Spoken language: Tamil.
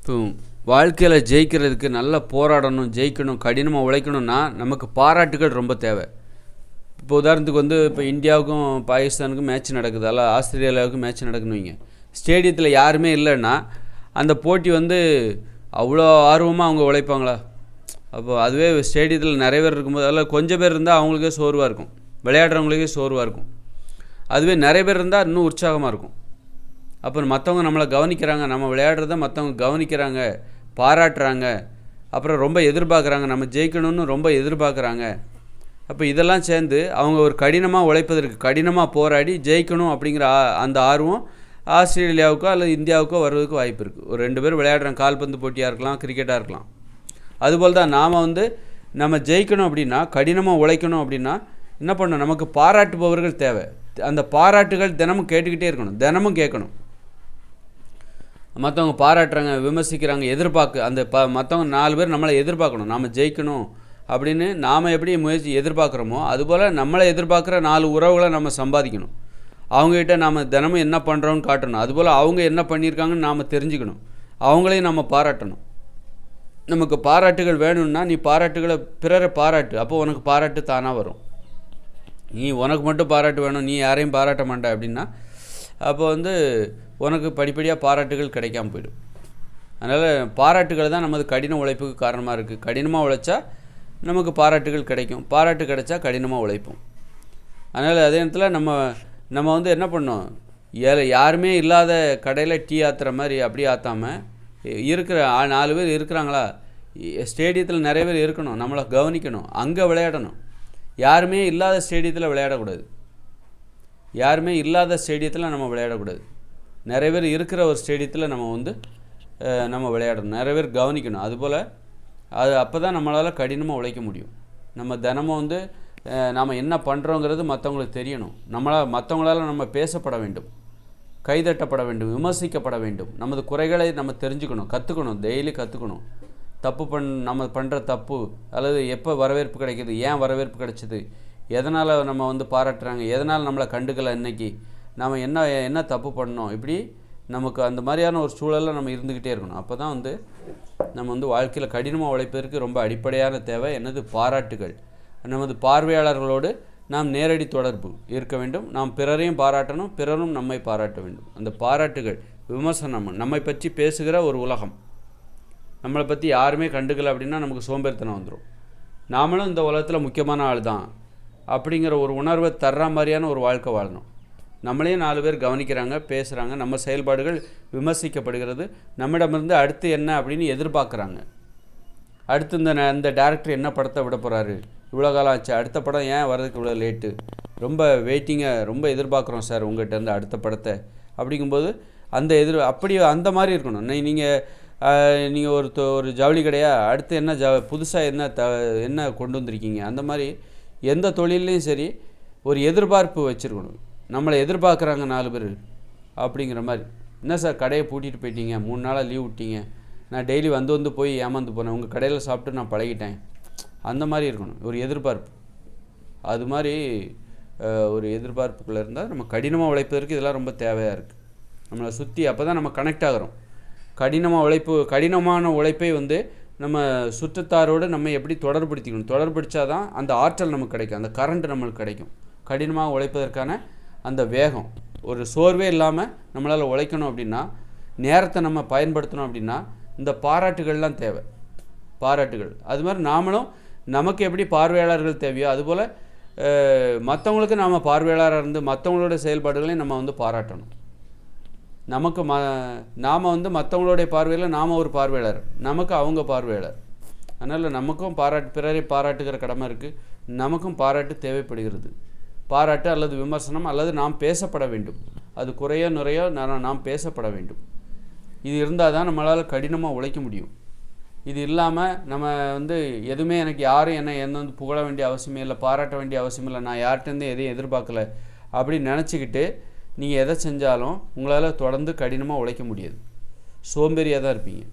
இப்போ வாழ்க்கையில் ஜெயிக்கிறதுக்கு நல்லா போராடணும் ஜெயிக்கணும் கடினமாக உழைக்கணும்னா நமக்கு பாராட்டுகள் ரொம்ப தேவை. இப்போ உதாரணத்துக்கு வந்து இப்போ இந்தியாவுக்கும் பாகிஸ்தானுக்கும் மேட்ச் நடக்குது. அல்ல ஆஸ்திரேலியாவுக்கும் மேட்ச் நடக்குன்னு ஸ்டேடியத்தில் யாருமே இல்லைன்னா அந்த போட்டி வந்து அவ்வளோ ஆர்வமாக அவங்க உழைப்பாங்களா? அப்போ அதுவே ஸ்டேடியத்தில் நிறைய பேர் இருக்கும்போது அதில் கொஞ்சம் பேர் இருந்தால் அவங்களுக்கே சோர்வாக இருக்கும். விளையாடுறவங்களுக்கே சோர்வாக இருக்கும். அதுவே நிறைய பேர் இருந்தால் இன்னும் உற்சாகமாக இருக்கும். அப்புறம் மற்றவங்க நம்மளை கவனிக்கிறாங்க நம்ம விளையாடுறத மற்றவங்க கவனிக்கிறாங்க பாராட்டுறாங்க. அப்புறம் ரொம்ப எதிர்பார்க்குறாங்க நம்ம ஜெயிக்கணும்னு ரொம்ப எதிர்பார்க்குறாங்க. அப்போ இதெல்லாம் சேர்ந்து அவங்க ஒரு கடினமாக உழைப்பதற்கு கடினமாக போராடி ஜெயிக்கணும் அப்படிங்கிற ஆ- அந்த ஆர்வம் ஆஸ்திரேலியாவுக்கோ அல்லது இந்தியாவுக்கோ வர்றதுக்கு வாய்ப்பு இருக்குது ஒரு ரெண்டு பேர் விளையாடுறாங்க கால்பந்து போட்டியாக இருக்கலாம் கிரிக்கெட்டாக இருக்கலாம். அதுபோல் தான் நாம் வந்து நம்ம ஜெயிக்கணும் அப்படின்னா கடினமாக உழைக்கணும் அப்படின்னா என்ன பண்ணணும்? நமக்கு பாராட்டுபவர்கள் தேவை. அந்த பாராட்டுகள் தினமும் கேட்டுக்கிட்டே இருக்கணும். தினமும் கேட்கணும். மற்றவங்க பாராட்டுறாங்க விமர்சிக்கிறாங்க எதிர்பார்க்க அந்த ப மற்றவங்க நாலு பேர் நம்மளை எதிர்பார்க்கணும். நாம் ஜெயிக்கணும் அப்படின்னு நாம் எப்படி முயற்சி எதிர்பார்க்குறோமோ அதுபோல் நம்மளை எதிர்பார்க்குற நாலு உறவுகளை நம்ம சம்பாதிக்கணும். அவங்ககிட்ட நாம் தினமும் என்ன பண்ணுறோன்னு காட்டணும். அதுபோல் அவங்க என்ன பண்ணியிருக்காங்கன்னு நாம் தெரிஞ்சுக்கணும். அவங்களையும் நம்ம பாராட்டணும். நமக்கு பாராட்டுகள் வேணும்னா நீ பாராட்டுகளை பிறரை பாராட்டு. அப்போ உனக்கு பாராட்டு தானாக வரும். நீ உனக்கு மட்டும் பாராட்டு வேணும். நீ யாரையும் பாராட்ட மாட்ட அப்படின்னா அப்போ வந்து உனக்கு படிப்படியாக பாராட்டுகள் கிடைக்காம போயிடும். அதனால் பாராட்டுகள் தான் நமது கடின உழைப்புக்கு காரணமாக இருக்குது கடினமாக உழைச்சா நமக்கு பாராட்டுகள் கிடைக்கும். பாராட்டு கிடைச்சா கடினமாக உழைப்போம். அதனால் அதே நேரத்தில் நம்ம நம்ம வந்து என்ன பண்ணோம்? ஏ யாருமே இல்லாத கடையில் டீ ஆத்துற மாதிரி அப்படி ஆற்றாமல் இருக்கிற ஆ- நாலு பேர் இருக்கிறாங்களா? ஸ்டேடியத்தில் நிறைய பேர் இருக்கணும். நம்மளை கவனிக்கணும். அங்கே விளையாடணும். யாருமே இல்லாத ஸ்டேடியத்தில் விளையாடக்கூடாது. யாருமே இல்லாத ஸ்டேடியத்தில் நம்ம விளையாடக்கூடாது. நிறைய பேர் இருக்கிற ஒரு ஸ்டேடியத்தில் நம்ம வந்து நம்ம விளையாடணும். நிறைய பேர் கவனிக்கணும். அதுபோல் அது அப்போ தான் நம்மளால் கடினமாக உழைக்க முடியும். நம்ம தினமும் வந்து நாம் என்ன பண்ணுறோங்கிறது மற்றவங்களுக்கு தெரியணும். நம்மளால் மற்றவங்களால நம்ம பேசப்பட வேண்டும். கைதட்டப்பட வேண்டும். விமர்சிக்கப்பட வேண்டும். நமது குறைகளை நம்ம தெரிஞ்சுக்கணும். கற்றுக்கணும் டெய்லி கற்றுக்கணும் தப்பு பண் நம்ம பண்ணுற தப்பு அல்லது எப்போ வரவேற்பு கிடைக்கிது ஏன் வரவேற்பு கிடைச்சிது எதனால் நம்ம வந்து பாராட்டுறாங்க எதனால் நம்மளை கண்டுக்கலை இன்னைக்கு நம்ம என்ன என்ன தப்பு பண்ணோம்? இப்படி நமக்கு அந்த மாதிரியான ஒரு சூழலில் நம்ம இருந்துக்கிட்டே இருக்கணும். அப்போ தான் வந்து நம்ம வந்து வாழ்க்கையில் கடினமாக உழைப்பதற்கு ரொம்ப அடிப்படையான தேவை. என்னது? பாராட்டுகள். நமது பார்வையாளர்களோடு நாம் நேரடி தொடர்பு இருக்க வேண்டும். நாம் பிறரையும் பாராட்டணும் பிறரும் நம்மை பாராட்ட வேண்டும். அந்த பாராட்டுகள் விமர்சனம் நம்மை பற்றி பேசுகிற ஒரு உலகம். நம்மளை பற்றி யாருமே கண்டுக்கல அப்படின்னா நமக்கு சோம்பேறித்தனம் வந்துடும் நாமளும் இந்த உலகத்தில் முக்கியமான ஆள் தான் அப்படிங்கிற ஒரு உணர்வை தர்ற மாதிரியான ஒரு வாழ்க்கை வாழணும். நம்மளையும் நாலு பேர் கவனிக்கிறாங்க பேசுகிறாங்க நம்ம செயல்பாடுகள் விமர்சிக்கப்படுகிறது. நம்மிடமிருந்து அடுத்து என்ன அப்படின்னு எதிர்பார்க்குறாங்க. அடுத்து இந்த ந- இந்த டேரக்டர் என்ன படத்தை விட போகிறாரு இவ்வளோ காலம் ஆச்சு அடுத்த படம் ஏன் வர்றதுக்கு இவ்வளோ லேட்டு ரொம்ப வெயிட்டிங்கை ரொம்ப எதிர்பார்க்குறோம் சார் உங்கள்கிட்ட இருந்து அடுத்த படத்தை. அப்படிங்கும்போது அந்த எதிர் அப்படி அந்த மாதிரி இருக்கணும். நீங்கள் நீங்கள் ஒரு ஒரு ஜவுளி கடையா அடுத்து என்ன ஜ புதுசாக என்ன த என்ன கொண்டு வந்திருக்கீங்க? அந்த மாதிரி எந்த தொழில்லையும் சரி ஒரு எதிர்பார்ப்பு வச்சுருக்கணும். நம்மளை எதிர்பார்க்குறாங்க நாலு பேர் அப்படிங்கிற மாதிரி. என்ன சார் கடையை பூட்டிட்டு போயிட்டீங்க? மூணு நாளாக லீவ் விட்டீங்க. நான் டெய்லி வந்து வந்து போய் ஏமாந்து போனேன் உங்கள் கடையில் சாப்பிட்டு நான் பழகிட்டேன். அந்த மாதிரி இருக்கணும். ஒரு எதிர்பார்ப்பு. அது மாதிரி ஒரு எதிர்பார்ப்புக்குள்ளே இருந்தால் நம்ம கடினமாக உழைப்பதற்கு இதெல்லாம் ரொம்ப தேவையாக இருக்குது நம்மளை சுற்றி அப்போ தான் நம்ம கனெக்ட் ஆகிறோம். கடினமாக உழைப்பு கடினமான உழைப்பை வந்து நம்ம சுற்றத்தாரோடு நம்ம எப்படி தொடர்படுத்திக்கணும் தொடர்படுத்தா தான் அந்த ஆற்றல் நமக்கு கிடைக்கும். அந்த கரண்ட் நம்மளுக்கு கிடைக்கும். கடினமாக உழைப்பதற்கான அந்த வேகம். ஒரு சோர்வே இல்லாமல் நம்மளால் உழைக்கணும் அப்படின்னா நேரத்தை நம்ம பயன்படுத்தணும் அப்படின்னா இந்த பாராட்டுகள்லாம் தேவை. பாராட்டுகள். அது மாதிரி நாமளும் நமக்கு எப்படி பார்வையாளர்கள் தேவையோ அதுபோல் மற்றவங்களுக்கு நாம் பார்வையாளராக இருந்து மற்றவங்களோட செயல்பாடுகளையும் நம்ம வந்து பாராட்டணும். நமக்கு ம நாம் வந்து மற்றவங்களுடைய பார்வையில் நாம் ஒரு பார்வையாளர். நமக்கு அவங்க பார்வையாளர். அதனால் நமக்கும் பாராட்டு பிறரை பாராட்டுகிற கடமை இருக்குது நமக்கும் பாராட்டு தேவைப்படுகிறது. பாராட்டு அல்லது விமர்சனம் அல்லது நாம் பேசப்பட வேண்டும். அது குறையோ நிறைய நாம் நாம் பேசப்பட வேண்டும். இது இருந்தால் தான் நம்மளால் கடினமாக உழைக்க முடியும். இது இல்லாமல் நம்ம வந்து எதுவுமே எனக்கு யாரும் என்ன என்ன வந்து புகழ வேண்டிய அவசியமே இல்லை பாராட்ட வேண்டிய அவசியம் இல்லை நான் யார்கிட்டேருந்து எதையும் எதிர்பார்க்கல அப்படின்னு நினச்சிக்கிட்டு நீங்கள் எதை செஞ்சாலும் உங்களால் தொடர்ந்து கடினமாக உழைக்க முடியாது. சோம்பேறியாக தான் இருப்பீங்க.